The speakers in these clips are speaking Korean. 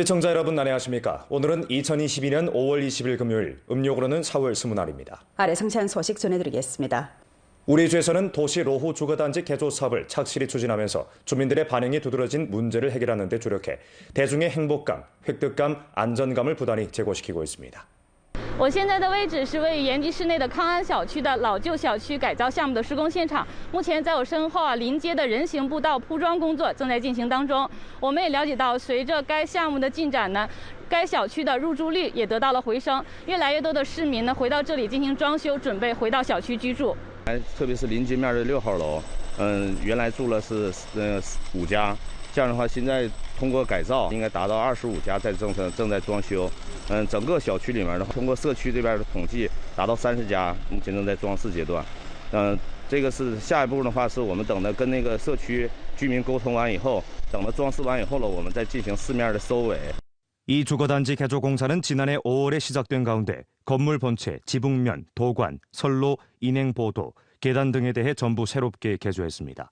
시청자 여러분 안녕하십니까? 오늘은 2022년 5월 20일 금요일, 음력으로는 4월 20날입니다. 아래 상세한 소식 전해드리겠습니다. 우리 주에서는 도시 로후 주거단지 개조 사업을 착실히 추진하면서 주민들의 반응이 두드러진 문제를 해결하는 데 주력해 대중의 행복감, 획득감, 안전감을 부단히 제고시키고 있습니다. 我现在的位置是位于延吉市内的康安小区的老旧小区改造项目的施工现场。目前在我身后啊，临街的人行步道铺装工作正在进行当中。我们也了解到，随着该项目的进展呢，该小区的入住率也得到了回升，越来越多的市民呢回到这里进行装修，准备回到小区居住。哎，特别是临街面的六号楼，嗯，原来住了是呃五家，这样的话，现在通过改造，应该达到二十五家在正在正在装修。嗯，整个小区里面的话，通过社区这边的统计，达到三十家，目前正在装饰阶段。嗯，这个是下一步的话，是我们等着跟那个社区居民沟通完以后，等到装饰完以后了，我们再进行市面的收尾。 이 주거단지 개조 공사는 지난해 5월에 시작된 가운데 건물 본체, 지붕면, 도관, 선로, 인행보도, 계단 등에 대해 전부 새롭게 개조했습니다.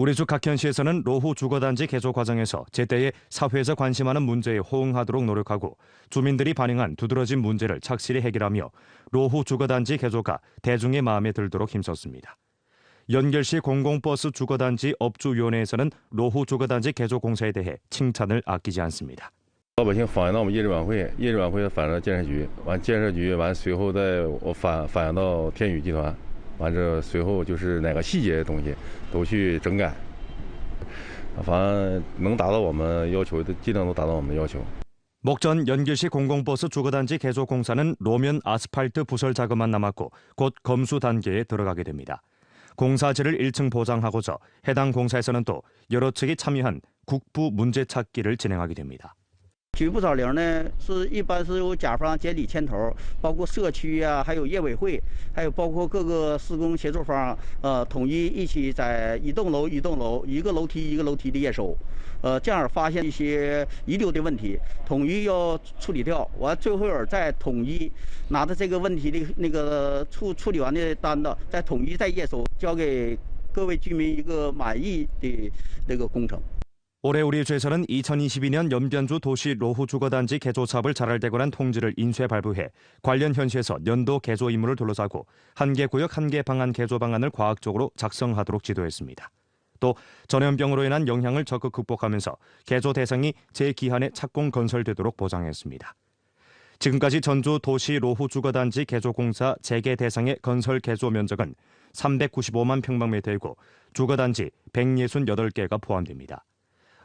우리 주 각현시에서는 로후 주거단지 개조 과정에서 제때에 사회에서 관심하는 문제에 호응하도록 노력하고 주민들이 반영한 두드러진 문제를 착실히 해결하며 로후 주거단지 개조가 대중의 마음에 들도록 힘썼습니다. 연결시 공공버스 주거단지 업주위원회에서는 로후 주거단지 개조 공사에 대해 칭찬을 아끼지 않습니다. 老百姓反映到我们业主晚会，业主晚会反映到建设局，完建设局完随后再我反反映到天宇集团， 完这随后就是哪个细节的东西都去整改，反正能达到我们要求的，尽量都达到我们的要求。 목전 연길시 공공버스 주거단지 개조 공사는 로면 아스팔트 부설 작업만 남았고 곧 검수 단계에 들어가게 됩니다. 공사지를 1층 보장하고서 해당 공사에서는 또 여러 측이 참여한 국부 문제 찾기를 진행하게 됩니다. 局部找零呢，是一般是由甲方监理牵头，包括社区呀、还有业委会，还有包括各个施工协作方，呃，统一一起在一栋楼一栋楼、一个楼梯一个楼梯的验收，呃，这样发现一些遗留的问题，统一要处理掉，完最后儿再统一拿着这个问题的那个处处理完的单子，再统一再验收，交给各位居民一个满意的那个工程。 올해 우리 주에서는 2022년 연변주 도시 로후 주거단지 개조 사업을 잘할되고 난 통지를 인쇄 발부해 관련 현시에서 연도 개조 임무를 둘러싸고 한 개 구역 한 개 방안 개조 방안을 과학적으로 작성하도록 지도했습니다. 또 전염병으로 인한 영향을 적극 극복하면서 개조 대상이 제 기한에 착공 건설되도록 보장했습니다. 지금까지 전주 도시 로후 주거단지 개조 공사 재개 대상의 건설 개조 면적은 395만 평방미터이고 주거단지 168개가 포함됩니다.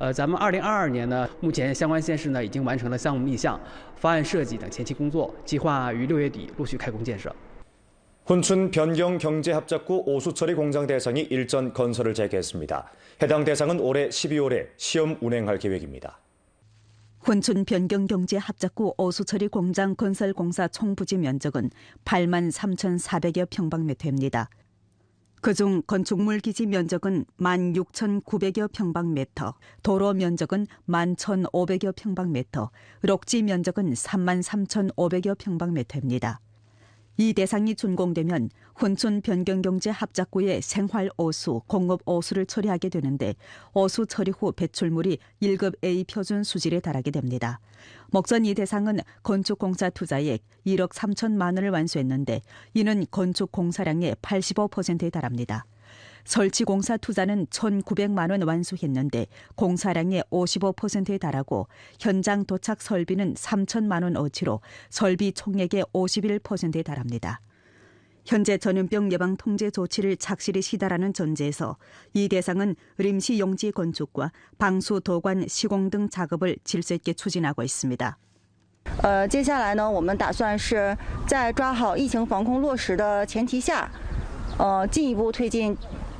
呃，咱们2022年呢，目前相关县市呢已经完成了项目立项、方案设计等前期工作，计划于六月底陆续开工建设。 훈춘 변경 경제합작구 오수처리 공장 대상이 일전 건설을 재개했습니다. 해당 대상은 올해 12월에 시험 운행할 계획입니다. 훈춘 변경경제 합작구 오수처리 공장 건설 공사 총 부지 면적은 8만 3,400여 평방미터입니다. 그중 건축물 기지 면적은 1만 6,900여 평방미터, 도로 면적은 1만 1,500여 평방미터, 록지 면적은 3만 3,500여 평방미터입니다. 이 대상이 준공되면 훈춘 변경경제 합작구의 생활 오수, 공업 오수를 처리하게 되는데 오수 처리 후 배출물이 1급 A 표준 수질에 달하게 됩니다. 목전 이 대상은 건축공사 투자액 1억 3천만 원을 완수했는데 이는 건축공사량의 85%에 달합니다. 설치 공사 투자는 1,900만 원 완수했는데 공사량의 55%에 달하고 현장 도착 설비는 3천만 원 어치로 설비 총액의 51%에 달합니다. 현재 전염병 예방 통제 조치를 착실히 시달하는 전제에서 이 대상은 임시 용지 건축과 방수 도관 시공 등 작업을 질서 있게 추진하고 있습니다. 呃，接下来呢，我们打算是在抓好疫情防控落实的前提下，呃，进一步推进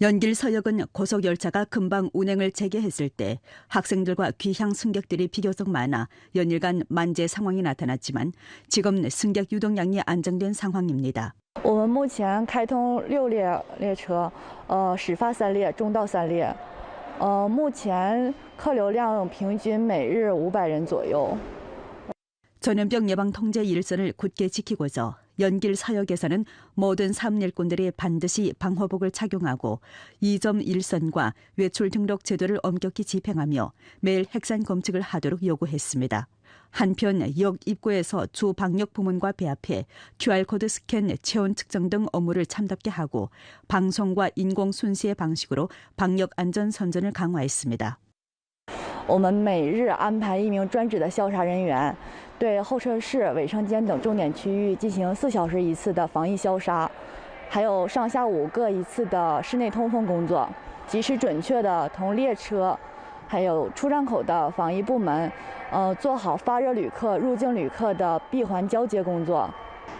연길 서역은 고속 열차가 금방 운행을 재개했을 때 학생들과 귀향 승객들이 비교적 많아 연일간 만재 상황이 나타났지만 지금 승객 유동량이 안정된 상황입니다. 我们目前开通六列列车，呃，始发三列，终到三列。呃，目前客流量平均每日五百人左右。 전염병 예방 통제 일선을 굳게 지키고서 연길 사역에서는 모든 삼일꾼들이 반드시 방호복을 착용하고 2.1선과 외출 등록 제도를 엄격히 집행하며 매일 핵산 검측을 하도록 요구했습니다. 한편 역 입구에서 주 방역 부문과 배합해 QR코드 스캔, 체온 측정 등 업무를 참답게 하고 방송과 인공 순시의 방식으로 방역 안전 선전을 강화했습니다. 我们每日安排一名专职的消杀人员， 对候车室、卫生间等重点区域进行四小时一次的防疫消杀，还有上下午各一次的室内通风工作，及时准确的同列车，还有出站口的防疫部门，呃，做好发热旅客、入境旅客的闭环交接工作。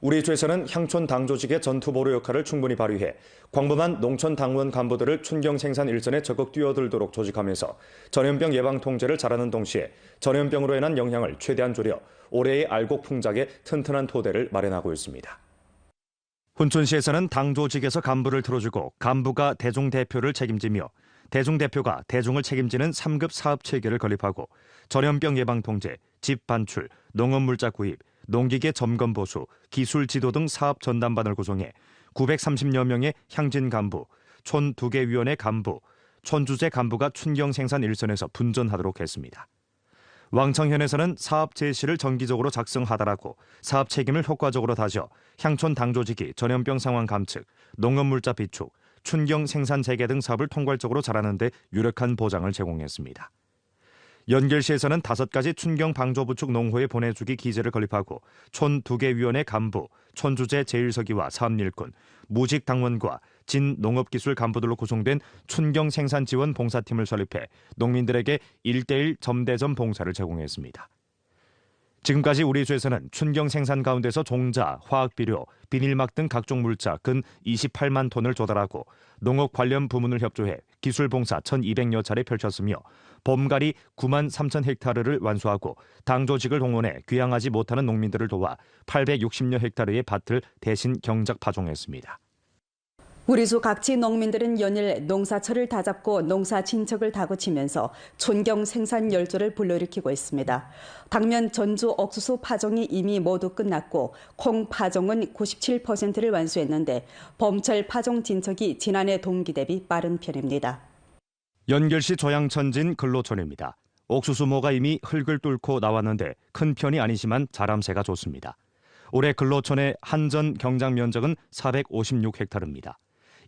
우리 주에서는 향촌 당 조직의 전투보루 역할을 충분히 발휘해 광범한 농촌 당원 간부들을 춘경 생산 일선에 적극 뛰어들도록 조직하면서 전염병 예방 통제를 잘하는 동시에 전염병으로 인한 영향을 최대한 줄여 올해의 알곡 풍작에 튼튼한 토대를 마련하고 있습니다. 훈촌시에서는 당 조직에서 간부를 틀어주고 간부가 대중 대표를 책임지며 대중 대표가 대중을 책임지는 3급 사업 체계를 건립하고 전염병 예방 통제, 집 반출, 농업 물자 구입, 농기계 점검 보수, 기술 지도 등 사업 전담반을 구성해 930여 명의 향진 간부, 촌 두 개 위원회 간부, 촌주재 간부가 춘경 생산 일선에서 분전하도록 했습니다. 왕청현에서는 사업 제시를 정기적으로 작성하다라고 사업 책임을 효과적으로 다져 향촌 당조직이 전염병 상황 감측, 농업물자 비축, 춘경 생산 재개 등 사업을 통괄적으로 잘하는 데 유력한 보장을 제공했습니다. 연결시에서는 다섯 가지 춘경 방조부축 농호에 보내주기 기제를 건립하고 촌 두 개 위원회 간부, 촌주재 제1서기와 사업일꾼, 무직 당원과 진 농업기술 간부들로 구성된 춘경 생산 지원 봉사팀을 설립해 농민들에게 1대1 점대점 봉사를 제공했습니다. 지금까지 우리 주에서는 춘경 생산 가운데서 종자, 화학비료, 비닐막 등 각종 물자 근 28만 톤을 조달하고 농업 관련 부문을 협조해 기술 봉사 1,200여 차례 펼쳤으며 봄가리 9만 3천 헥타르를 완수하고 당 조직을 동원해 귀향하지 못하는 농민들을 도와 860여 헥타르의 밭을 대신 경작 파종했습니다. 우리 주 각지 농민들은 연일 농사철을 다잡고 농사 진척을 다고치면서 촌경 생산 열조를 불러일으키고 있습니다. 당면 전주 옥수수 파종이 이미 모두 끝났고 콩 파종은 97%를 완수했는데 봄철 파종 진척이 지난해 동기 대비 빠른 편입니다. 연결시 조양천진 근로촌입니다. 옥수수모가 이미 흙을 뚫고 나왔는데 큰 편이 아니지만 자람새가 좋습니다. 올해 근로촌의 한전 경작 면적은 456헥타르입니다.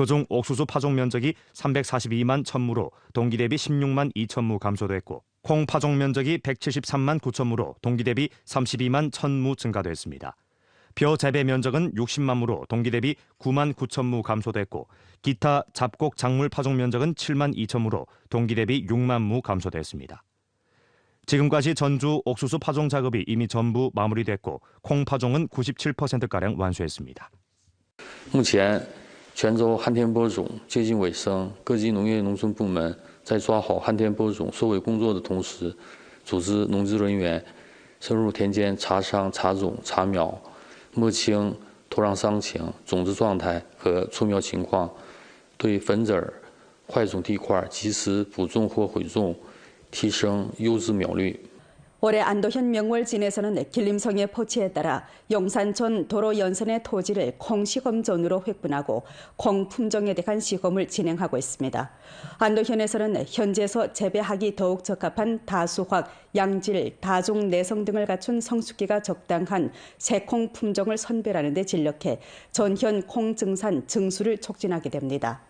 그중 옥수수 파종 면적이 342만 1000무로 동기 대비 16만 2천무 감소됐고 콩 파종 면적이 173만 9천무로 동기 대비 32만 1000무 증가됐습니다. 벼 재배 면적은 60만 무로 동기 대비 9만 9천 무 감소됐고 기타 잡곡 작물 파종 면적은 7만 2천 무로 동기 대비 6만 무 감소됐습니다. 지금까지 전주 옥수수 파종 작업이 이미 전부 마무리됐고 콩 파종은 97%가량 완수했습니다. 目前，泉州旱天播种接近尾声，各级农业农村部门在抓好旱天播种收尾工作的同时，组织农资人员深入田间查伤、查种、查苗，摸清土壤伤情、种子状态和出苗情况，对粉籽儿、坏种地块及时补种或毁种，提升优质苗率。 올해 안도현 명월진에서는 길림성의 포치에 따라 용산촌 도로 연선의 토지를 콩 시험존으로 획분하고 콩 품종에 대한 시험을 진행하고 있습니다. 안도현에서는 현재서 재배하기 더욱 적합한 다수확, 양질, 다종 내성 등을 갖춘 성숙기가 적당한 새콩 품종을 선별하는 데 진력해 전현 콩 증산 증수를 촉진하게 됩니다.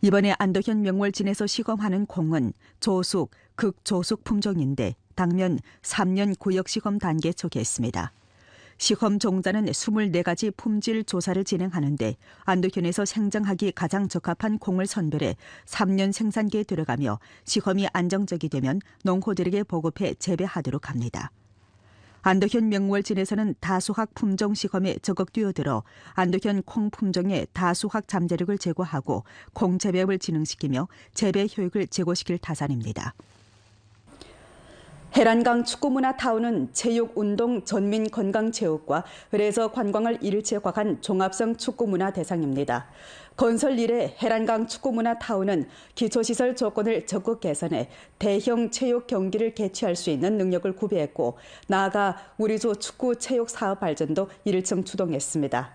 이번에 안도현 명월진에서 시험하는 콩은 조숙, 극조숙 품종인데 당면 3년 구역 시험 단계에 처했습니다. 시험 종자는 24가지 품질 조사를 진행하는데 안도현에서 생장하기 가장 적합한 콩을 선별해 3년 생산기에 들어가며 시험이 안정적이 되면 농호들에게 보급해 재배하도록 합니다. 안도현 명월진에서는 다수학 품종 시험에 적극 뛰어들어 안도현 콩 품종의 다수학 잠재력을 제고하고 콩 재배업을 진흥시키며 재배 효익을 제고시킬 타산입니다. 해란강 축구문화타운은 체육, 운동, 전민 건강체육과 의뢰서 관광을 일체 곽한 종합성 축구문화 대상입니다. 건설 이래 해란강 축구문화타운은 기초시설 조건을 적극 개선해 대형 체육 경기를 개최할 수 있는 능력을 구비했고 나아가 우리조 축구 체육 사업 발전도 일층 추동했습니다.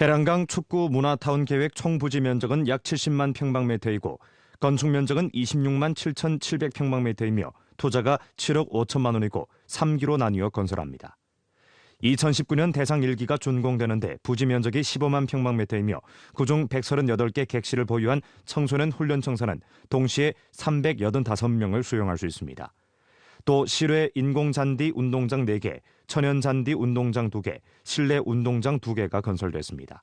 해란강 축구 문화타운 계획 총 부지 면적은 약 70만 평방미터이고 건축 면적은 26만 7,700평방미터이며 투자가 7억 5천만 원이고 3기로 나뉘어 건설합니다. 2019년 대상 1기가 준공되는데 부지 면적이 15만 평방미터이며 그중 138개 객실을 보유한 청소년 훈련청사는 동시에 385명을 수용할 수 있습니다. 또 실외 인공잔디 운동장 4개, 천연잔디 운동장 2개, 실내 운동장 2개가 건설됐습니다.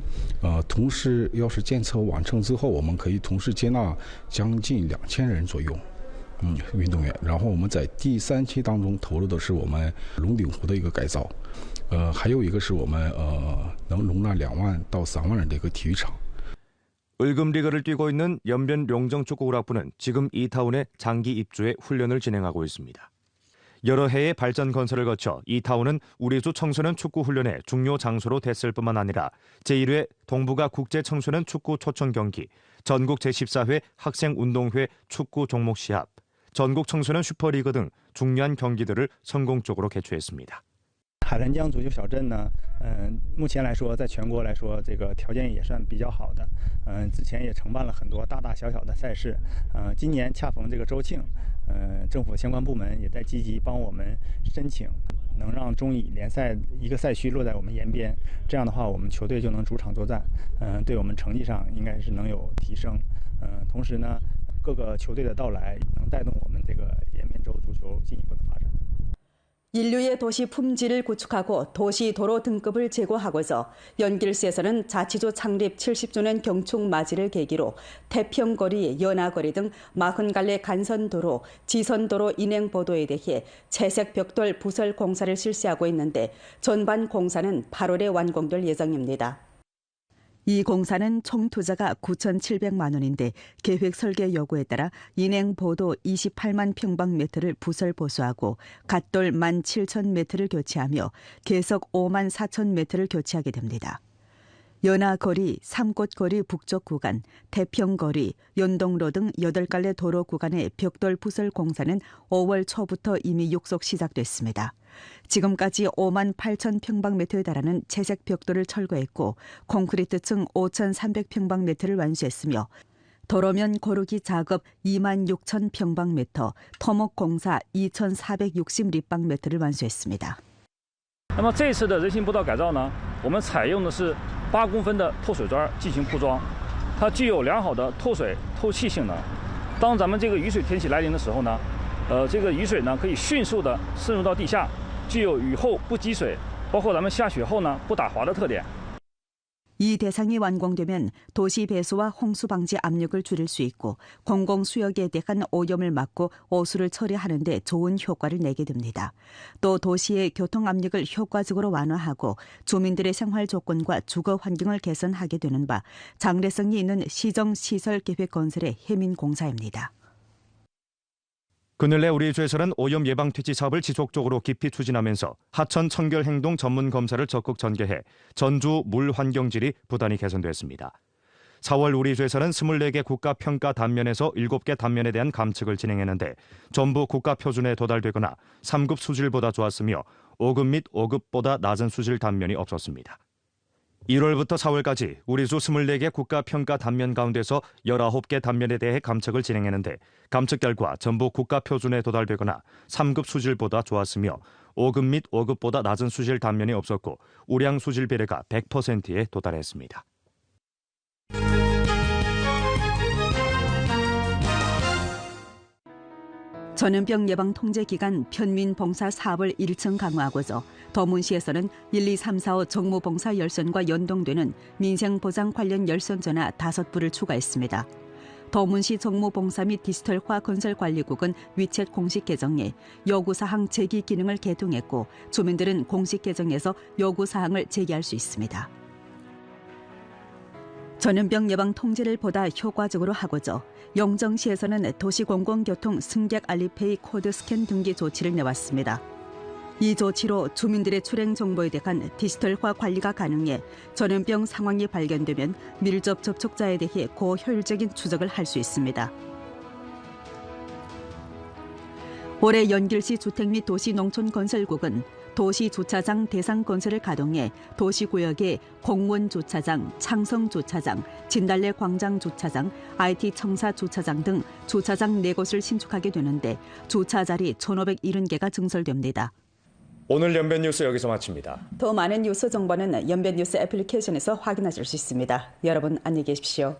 呃，同时要是建设完成之后，我们可以同时接纳将近两千人左右。嗯，运动员。然后我们在第三期当中投入的是我们龙鼎湖的一个改造，呃，还有一个是我们呃能容纳两万到三万人的一个体育场。 을금 리그를 뛰고 있는 연변 용정 축구구락부는 지금 이타운에 장기 입주해 훈련을 진행하고 있습니다. 여러 해의 발전 건설을 거쳐 이타운은 우리주 청소년 축구 훈련의 중요 장소로 됐을 뿐만 아니라 제1회 동북아 국제 청소년 축구 초청 경기, 전국 제14회 학생 운동회 축구 종목 시합, 전국 청소년 슈퍼리그 등 중요한 경기들을 성공적으로 개최했습니다. 海南江足球小镇呢，嗯、目前来说，在全国来说，这个条件也算比较好的。嗯、之前也承办了很多大大小小的赛事。嗯、今年恰逢这个周庆， 嗯、政府相关部门也在积极帮我们申请，能让中乙联赛一个赛区落在我们延边。这样的话，我们球队就能主场作战。嗯、对我们成绩上应该是能有提升。嗯、同时呢，各个球队的到来能带动我们这个延边州足球进一步的发展。 인류의 도시 품질을 구축하고 도시 도로 등급을 제고하고서 연길시에서는 자치조 창립 70주년 경축 맞이를 계기로 태평거리, 연화거리 등 40갈래 간선도로, 지선도로 인행보도에 대해 채색 벽돌 부설 공사를 실시하고 있는데 전반 공사는 8월에 완공될 예정입니다. 이 공사는 총 투자가 9,700만 원인데 계획 설계 요구에 따라 인행 보도 28만 평방미터를 부설 보수하고 갓돌 1만 7천 미터를 교체하며 계석 5만 4천 미터를 교체하게 됩니다. 연하거리, 삼꽃거리 북쪽 구간, 대평거리, 연동로 등 8갈래 도로 구간의 벽돌 부설 공사는 5월 초부터 이미 육속 시작됐습니다. 지금까지 5만 8천 평방미터에 달하는 채색 벽돌을 철거했고 콘크리트 층 5,300평방미터를 완수했으며 도로면 고르기 작업 2만 6천 평방미터, 토목 공사 2,460 立방미터를 완수했습니다. 那么这次的人行步道改造呢，我们采用的是八公分的透水砖进行铺装，它具有良好的透水透气性能。当咱们这个雨水天气来临的时候呢，呃，这个雨水呢可以迅速的渗入到地下，具有雨后不积水，包括咱们下雪后呢不打滑的特点。 이 대상이 완공되면 도시 배수와 홍수 방지 압력을 줄일 수 있고 공공 수역에 대한 오염을 막고 오수를 처리하는 데 좋은 효과를 내게 됩니다. 또 도시의 교통 압력을 효과적으로 완화하고 주민들의 생활 조건과 주거 환경을 개선하게 되는 바 장래성이 있는 시정 시설 계획 건설의 해민 공사입니다. 그늘 내 우리 주에서는 오염 예방 퇴치 사업을 지속적으로 깊이 추진하면서 하천 청결 행동 전문 검사를 적극 전개해 전주 물 환경 질이 부단히 개선됐습니다. 4월 우리 주에서는 24개 국가 평가 단면에서 7개 단면에 대한 감측을 진행했는데 전부 국가 표준에 도달되거나 3급 수질보다 좋았으며 5급 및 5급보다 낮은 수질 단면이 없었습니다. 1월부터 4월까지 우리 수 24개 국가 평가 단면 가운데서 19개 단면에 대해 감측을 진행했는데 감측 결과 전부 국가 표준에 도달되거나 3급 수질보다 좋았으며 5급 및 5급보다 낮은 수질 단면이 없었고 우량 수질 비례가 100%에 도달했습니다. 전염병 예방 통제 기간 편민 봉사 사업을 1층 강화하고서 더문시에서는 1, 2, 3, 4, 5 정무 봉사 열선과 연동되는 민생 보장 관련 열선 전화 5부를 추가했습니다. 더문시 정무봉사 및 디지털화 건설관리국은 위챗 공식 계정에 요구사항 제기 기능을 개통했고 주민들은 공식 계정에서 요구사항을 제기할 수 있습니다. 전염병 예방 통제를 보다 효과적으로 하고자 영정시에서는 도시공공교통 승객 알리페이 코드 스캔 등기 조치를 내왔습니다. 이 조치로 주민들의 출행 정보에 대한 디지털화 관리가 가능해 전염병 상황이 발견되면 밀접 접촉자에 대해 고효율적인 추적을 할 수 있습니다. 올해 연길시 주택 및 도시농촌건설국은 도시 주차장 대상 건설을 가동해 도시 구역에 공원 주차장, 창성 주차장, 진달래 광장 주차장, IT 청사 주차장 등 주차장 4곳을 신축하게 되는데 주차 자리 1,570개가 증설됩니다. 오늘 연변 뉴스 여기서 마칩니다. 더 많은 뉴스 정보는 연변 뉴스 애플리케이션에서 확인하실 수 있습니다. 여러분 안녕히 계십시오.